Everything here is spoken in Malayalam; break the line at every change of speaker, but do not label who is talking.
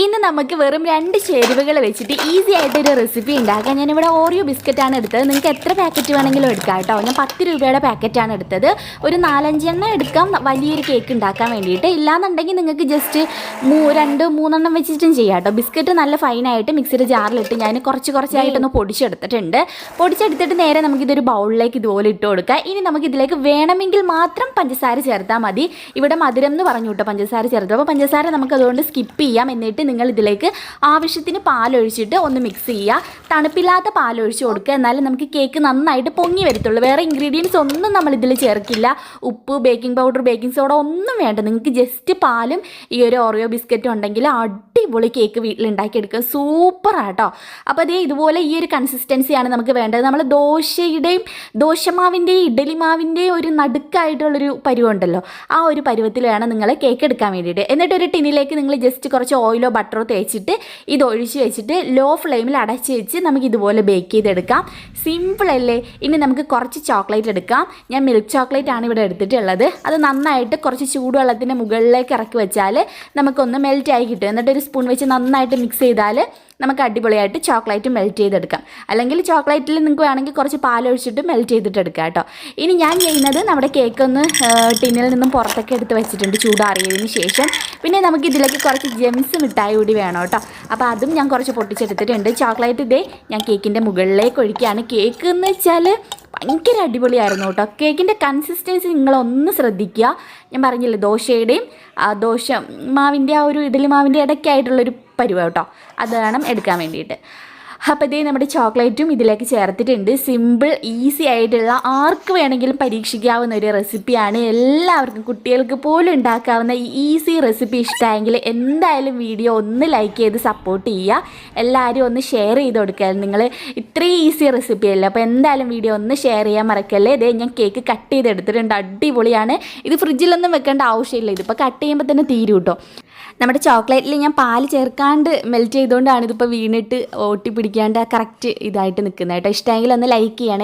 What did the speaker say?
ഇന്ന് നമുക്ക് വെറും രണ്ട് ചേരുവകൾ വെച്ചിട്ട് ഈസി ആയിട്ട് ഒരു റെസിപ്പി ഉണ്ടാക്കാം. ഞാനിവിടെ ഓറിയോ ബിസ്ക്കറ്റാണ് എടുത്തത്. നിങ്ങൾക്ക് എത്ര പാക്കറ്റ് വേണമെങ്കിലും എടുക്കാം കേട്ടോ. ഞാൻ പത്ത് രൂപയുടെ പാക്കറ്റാണ് എടുത്തത്. ഒരു നാലഞ്ചെണ്ണം എടുക്കാം. വലിയൊരു കേക്ക് ഉണ്ടാക്കാൻ വേണ്ടിയിട്ട്. ഇല്ലാന്നുണ്ടെങ്കിൽ നിങ്ങൾക്ക് ജസ്റ്റ് മൂ രണ്ട് മൂന്നെണ്ണം വെച്ചിട്ടും ചെയ്യാം കേട്ടോ. ബിസ്ക്കറ്റ് നല്ല ഫൈനായിട്ട് മിക്സിയുടെ ജാറിലിട്ട് ഞാൻ കുറച്ച് കുറച്ചായിട്ടൊന്ന് പൊടിച്ചെടുത്തിട്ടുണ്ട്. പൊടിച്ചെടുത്തിട്ട് നേരെ നമുക്കിതൊരു ബൗളിലേക്ക് ഇതുപോലെ ഇട്ട് കൊടുക്കാം. ഇനി നമുക്ക് ഇതിലേക്ക് വേണമെങ്കിൽ മാത്രം പഞ്ചസാര ചേർത്താൽ മതി. ഇവിടെ മധുരം എന്ന് പറഞ്ഞു കേട്ടോ. പഞ്ചസാര ചേർത്തു. അപ്പോൾ പഞ്ചസാര നമുക്ക് അതുകൊണ്ട് സ്കിപ്പ് ചെയ്യാം. എന്നിട്ട് നിങ്ങൾ ഇതിലേക്ക് ആവശ്യത്തിന് പാലൊഴിച്ചിട്ട് ഒന്ന് മിക്സ് ചെയ്യുക. തണുപ്പില്ലാത്ത പാലൊഴിച്ച് കൊടുക്കുക. എന്നാലും നമുക്ക് കേക്ക് നന്നായിട്ട് പൊങ്ങി വരത്തുള്ളൂ. വേറെ ഇൻഗ്രീഡിയൻസ് ഒന്നും നമ്മൾ ഇതിൽ ചേർക്കില്ല. ഉപ്പ് ബേക്കിംഗ് പൗഡർ ബേക്കിംഗ് സോഡ ഒന്നും വേണ്ട. നിങ്ങൾക്ക് ജസ്റ്റ് പാലും ഈ ഒരു ഓറിയോ ബിസ്ക്കറ്റും ഉണ്ടെങ്കിൽ അടിപൊളി കേക്ക് വീട്ടിലുണ്ടാക്കിയെടുക്കുക. സൂപ്പറാട്ടോ അപ്പോൾ അതേ ഇതുപോലെ ഈ ഒരു കൺസിസ്റ്റൻസിയാണ് നമുക്ക് വേണ്ടത്. നമ്മൾ ദോശയുടെയും ദോശമാവിന്റെയും ഇഡലി മാവിന്റെയും ഒരു നടുക്കായിട്ടുള്ളൊരു പരുവമുണ്ടല്ലോ ആ ഒരു പരുവത്തിൽ വേണം നിങ്ങൾ കേക്ക് എടുക്കാൻ വേണ്ടിയിട്ട്. എന്നിട്ട് ഒരു ടിന്നിലേക്ക് നിങ്ങൾ ജസ്റ്റ് കുറച്ച് ഓയിലോ ബട്ടറോ തേച്ചിട്ട് ഇത് ഒഴിച്ച് വെച്ചിട്ട് ലോ ഫ്ലെയിമിൽ അടച്ച് വെച്ച് നമുക്ക് ഇതുപോലെ ബേക്ക് ചെയ്തെടുക്കാം. സിമ്പിൾ അല്ലേ? ഇനി നമുക്ക് കുറച്ച് ചോക്ലേറ്റ് എടുക്കാം. ഞാൻ മിൽക്ക് ചോക്ലേറ്റ് ആണ് ഇവിടെ എടുത്തിട്ടുള്ളത്. അത് നന്നായിട്ട് കുറച്ച് ചൂടുവെള്ളത്തിന്റെ മുകളിലേക്ക് ഇറക്കി വെച്ചാൽ നമുക്കൊന്ന് മെൽറ്റ് ആയി കിട്ടും. എന്നിട്ട് ഒരു സ്പൂൺ വെച്ച് നന്നായിട്ട് മിക്സ് ചെയ്താൽ നമുക്ക് അടിപൊളിയായിട്ട് ചോക്ലേറ്റ് മെൽറ്റ് ചെയ്തെടുക്കാം. അല്ലെങ്കിൽ ചോക്ലേറ്റിൽ നിങ്ങൾക്ക് വേണമെങ്കിൽ കുറച്ച് പാലൊഴിച്ചിട്ട് മെൽറ്റ് ചെയ്തിട്ട് എടുക്കാം കേട്ടോ. ഇനി ഞാൻ ചെയ്യുന്നത് നമ്മുടെ കേക്ക് ഒന്ന് ടിന്നിൽ നിന്നും പുറത്തൊക്കെ എടുത്ത് വെച്ചിട്ടുണ്ട് ചൂടാറിയതിന് ശേഷം. പിന്നെ നമുക്ക് ഇതിലേക്ക് കുറച്ച് ജെംസ് മിഠായി കൂടി വേണം കേട്ടോ. അപ്പോൾ അതും ഞാൻ കുറച്ച് പൊട്ടിച്ചെടുത്തിട്ടുണ്ട്. ചോക്ലേറ്റ് ഇതേ ഞാൻ കേക്കിന്റെ മുകളിലേക്ക് ഒഴിക്കുകയാണ്. കേക്ക് എന്ന് വെച്ചാൽ ഭയങ്കര അടിപൊളിയായിരുന്നു കേട്ടോ. കേക്കിന്റെ കൺസിസ്റ്റൻസി നിങ്ങളൊന്ന് ശ്രദ്ധിക്കുക. ഞാൻ പറഞ്ഞില്ലേ ദോശയുടെയും ദോശ മാവിന്റെ ആ ഒരു ഇഡലി മാവിന്റെ ഇടയ്ക്കായിട്ടുള്ളൊരു പരുവ കേട്ടോ. അത് വേണം എടുക്കാൻ വേണ്ടിയിട്ട്. അപ്പോൾ ഇതേ നമ്മുടെ ചോക്ലേറ്റും ഇതിലേക്ക് ചേർത്തിട്ടുണ്ട്. സിമ്പിൾ ഈസി ആയിട്ടുള്ള ആർക്ക് വേണമെങ്കിലും പരീക്ഷിക്കാവുന്ന ഒരു റെസിപ്പിയാണ് എല്ലാവർക്കും കുട്ടികൾക്ക് പോലും ഉണ്ടാക്കാവുന്ന ഈസി റെസിപ്പി ഇഷ്ടമായെങ്കിൽ എന്തായാലും വീഡിയോ ഒന്ന് ലൈക്ക് ചെയ്ത് സപ്പോർട്ട് ചെയ്യുക. എല്ലാവരും ഒന്ന് ഷെയർ ചെയ്ത് കൊടുക്കുക. നിങ്ങൾ ഇത്രയും ഈസി റെസിപ്പി അല്ലേ? അപ്പോൾ എന്തായാലും വീഡിയോ ഒന്ന് ഷെയർ ചെയ്യാൻ മറക്കല്ലേ? ഇതേ ഞാൻ കേക്ക് കട്ട് ചെയ്തെടുത്തിട്ടുണ്ട് അടിപൊളിയാണ്. ഇത് ഫ്രിഡ്ജിലൊന്നും വെക്കേണ്ട ആവശ്യമില്ല. ഇതിപ്പോൾ കട്ട് ചെയ്യുമ്പോൾ തന്നെ തീരും കേട്ടോ നമ്മുടെ ചോക്ലേറ്റിൽ ഞാൻ പാൽ ചേർക്കാണ്ട് മെൽറ്റ് ചെയ്തുകൊണ്ടാണ് ഇതിപ്പോൾ വീണിട്ട് ഒട്ടി പിടിക്കാണ്ട് കറക്റ്റ് ഇതായിട്ട് നിൽക്കുന്നത് കേട്ടോ. ഇഷ്ടമെങ്കിൽ ഒന്ന് ലൈക്ക് ചെയ്യണേ.